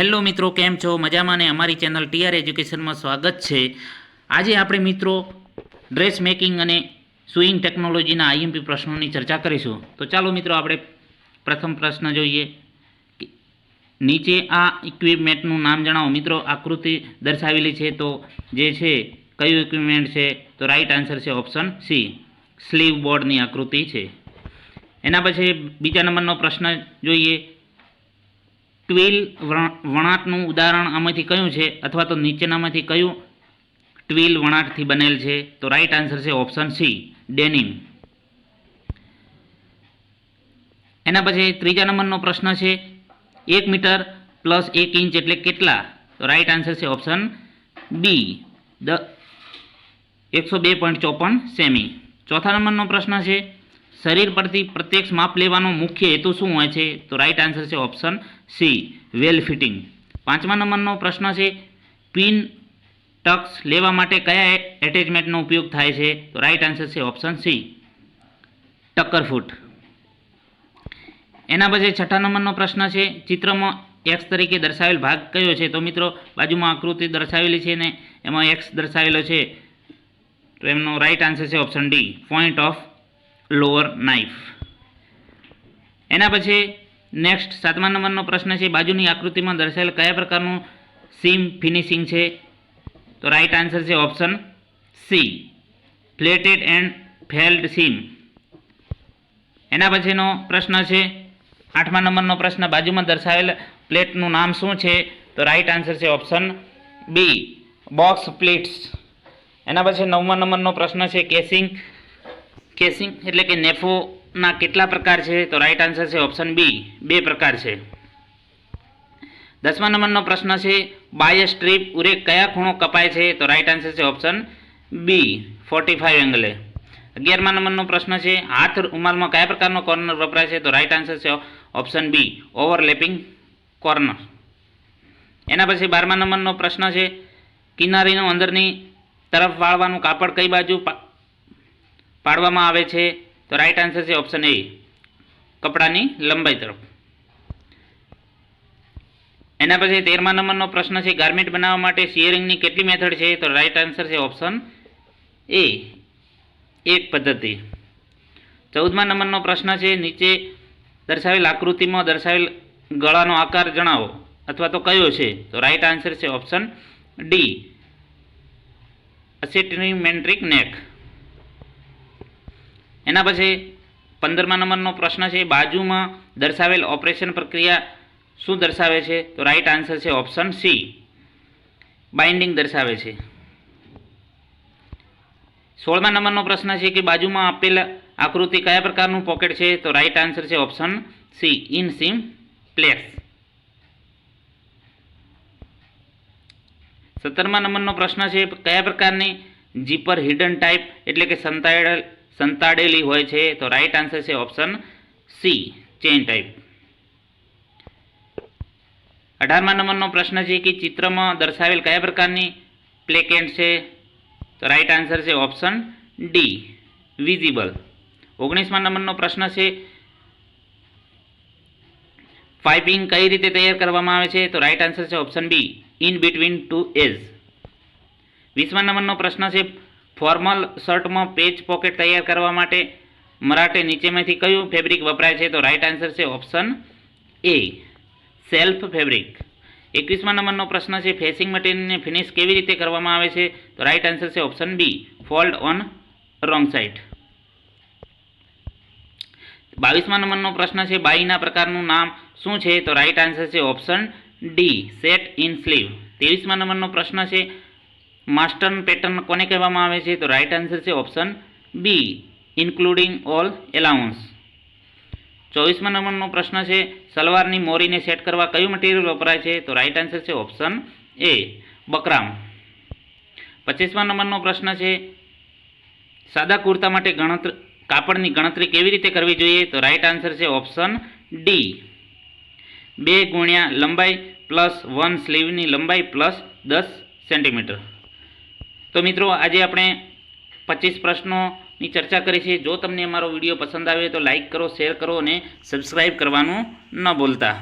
Hello મિત્રો, કેમ છો? મજામાં ને? અમારી ચેનલ ટીઆર એજ્યુકેશનમાં સ્વાગત છે. આજે આપણે મિત્રો ડ્રેસ મેકિંગ અને સુઈંગ ટેકનોલોજીના આઈએમપી પ્રશ્નોની ચર્ચા કરીશું. તો ચાલો મિત્રો, આપણે પ્રથમ પ્રશ્ન જોઈએ. નીચે આ ઇક્વિપમેન્ટનું નામ જણાવો. મિત્રો, આકૃતિ દર્શાવેલી છે તો જે છે, કયું ઇક્વિપમેન્ટ છે? તો રાઈટ આન્સર છે ઓપ્શન સી સ્લીવ બોર્ડની આકૃતિ છે. એના પછી બીજા નંબરનો પ્રશ્ન જોઈએ. ટ્વીલ વણ- વણાટનું ઉદાહરણ આમાંથી કયું છે અથવા તો નીચેનામાંથી કયું ટ્વિલ વણાટથી બનેલ છે? તો રાઈટ આન્સર છે ઓપ્શન સી ડેનિમ એના પછી ત્રીજા નંબરનો પ્રશ્ન છે એક મીટર પ્લસ એક ઇંચ એટલે કેટલા? તો રાઈટ આન્સર છે ઓપ્શન બી દ, એકસો બે પોઈન્ટ ચોપન સેમી ચોથા નંબરનો પ્રશ્ન છે શરીર પરથી પ્રત્યક્ષ માપ લેવાનો મુખ્ય હેતુ શું હોય છે? તો રાઈટ આન્સર છે ઓપ્શન સી વેલ ફિટિંગ પાંચમા નંબરનો પ્રશ્ન છે પિન ટક્સ લેવા માટે કયા એટેચમેન્ટનો ઉપયોગ થાય છે? તો રાઈટ આન્સર છે ઓપ્શન સી ટક્કર ફૂટ. એના પછી છઠ્ઠા નંબરનો પ્રશ્ન છે, ચિત્રમાં એક્સ તરીકે દર્શાવેલ ભાગ કયો છે? તો મિત્રો, બાજુમાં આકૃતિ દર્શાવેલી છે ને, એમાં એક્સ દર્શાવેલો છે. તો એમનો રાઈટ આન્સર છે option D point of lower knife એના પછી નેક્સ્ટ સાતમા નંબરનો પ્રશ્ન છે, બાજુની આકૃતિમાં દર્શાવેલ કયા પ્રકારનું સીમ ફિનિશિંગ છે? તો રાઈટ આન્સર છે option C plated and felled seam એના પછીનો પ્રશ્ન છે, આઠમા નંબરનો પ્રશ્ન બાજુમાં દર્શાવેલ પ્લેટનું નામ શું છે? તો રાઈટ આન્સર છે ઓપ્શન બી બોક્સ પ્લેટ્સ એના પછી નવમા નંબરનો પ્રશ્ન છે કેસિંગ કેસિંગ એટલે કે નેફોના કેટલા પ્રકાર છે? તો રાઈટ આન્સર છે ઓપ્શન બી બે પ્રકાર છે. દસમા નંબરનો પ્રશ્ન છે બાય સ્ટ્રીપ ઉરે કયા ખૂણો કપાય છે? તો રાઈટ આન્સર છે ઓપ્શન બી ફોર્ટી ફાઇવ એંગલે અગિયારમા નંબરનો પ્રશ્ન છે, હાથ રૂમાલમાં કયા પ્રકારનો કોર્નર વપરાય છે? તો રાઈટ આન્સર છે ઓપ્શન બી ઓવરલેપિંગ કોર્નર એના પછી બારમા નંબરનો પ્રશ્ન છે, કિનારીનો અંદરની તરફ વાળવાનું કાપડ કઈ બાજુ પાડવામાં આવે છે, તો રાઈટ આન્સર છે ઓપ્શન એ કપડાની લંબાઈ તરફ. એના પછી તેરમા નંબરનો પ્રશ્ન છે ગાર્મેન્ટ બનાવવા માટે શિયરિંગની કેટલી મેથડ છે? તો રાઈટ આન્સર છે ઓપ્શન એ એક પદ્ધતિ. ચૌદમા નંબરનો પ્રશ્ન છે, નીચે દર્શાવેલ આકૃતિમાં દર્શાવેલ ગળાનો આકાર જણાવો, અથવા તો કયો છે? તો રાઈટ આન્સર છે ઓપ્શન ડી અસેટ્રીમેન્ટ્રિક નેક એના પછી પંદરમા નંબરનો પ્રશ્ન છે, બાજુમાં દર્શાવેલ ઓપરેશન પ્રક્રિયા શું દર્શાવે છે? તો રાઈટ આન્સર છે ઓપ્શન સી બાઇન્ડિંગ દર્શાવે છે. સોળમા નંબરનો પ્રશ્ન છે કે બાજુમાં આપેલ આકૃતિ કયા પ્રકારનું પોકેટ છે? તો રાઈટ આન્સર છે option C in seam place સત્તરમા નંબરનો પ્રશ્ન છે, કયા પ્રકારની જીપર હિડન ટાઈપ એટલે કે સંતાડેલ સંતાડેલી હોય છે, તો રાઈટ આન્સર છે ઓપ્શન સી ચેન ટાઈપ અઢારમા નંબરનો પ્રશ્ન છે કે ચિત્રમાં દર્શાવેલ કયા પ્રકારની પ્લેકેટ છે? તો રાઈટ આન્સર છે ઓપ્શન ડી વિઝિબલ ઓગણીસમા નંબરનો પ્રશ્ન છે પાઇપિંગ કઈ રીતે તૈયાર કરવામાં આવે છે? તો રાઈટ આન્સર છે option B in between two as વીસમા નંબરનો પ્રશ્ન છે ફોર્મલ શર્ટમાં પેચ પોકેટ તૈયાર કરવા માટે મરાઠે નીચેમાંથી કયું ફેબ્રિક વપરાય છે? તો રાઈટ આન્સર છે ઓપ્શન એ સેલ્ફ ફેબ્રિક એકવીસમા નંબરનો પ્રશ્ન છે ફેસિંગ મટીરિયલને ફિનિશ કેવી રીતે કરવામાં આવે છે? તો રાઈટ આન્સર છે option B fold on wrong side બાવીસમા નંબરનો પ્રશ્ન છે, બાઈના પ્રકારનું નામ શું છે? તો રાઈટ આન્સર છે option D set in sleeve ત્રેવીસમા નંબરનો પ્રશ્ન છે માસ્ટર પેટર્ન કોને કહેવામાં આવે છે? તો રાઈટ આન્સર છે option B including all allowance ચોવીસમા નંબરનો પ્રશ્ન છે, સલવારની મોરીને સેટ કરવા કયું મટીરિયલ વપરાય છે? તો રાઈટ આન્સર છે ઓપ્શન એ બકરામ. પચીસમા નંબરનો પ્રશ્ન છે, સાદા કુર્તા માટે ગણતરી કાપડની ગણતરી કેવી રીતે કરવી જોઈએ? તો રાઈટ આન્સર છે ઓપ્શન ડી બે ગુણ્યા લંબાઈ પ્લસ વન સ્લીવની લંબાઈ પ્લસ દસ સેન્ટીમીટર તો મિત્રો, આજે આપણે પચીસ પ્રશ્નોની ચર્ચા કરી છે. જો તમને અમારો વીડિયો પસંદ આવે તો લાઇક કરો, શેર કરો અને સબસ્ક્રાઈબ કરવાનું ન ભૂલતા.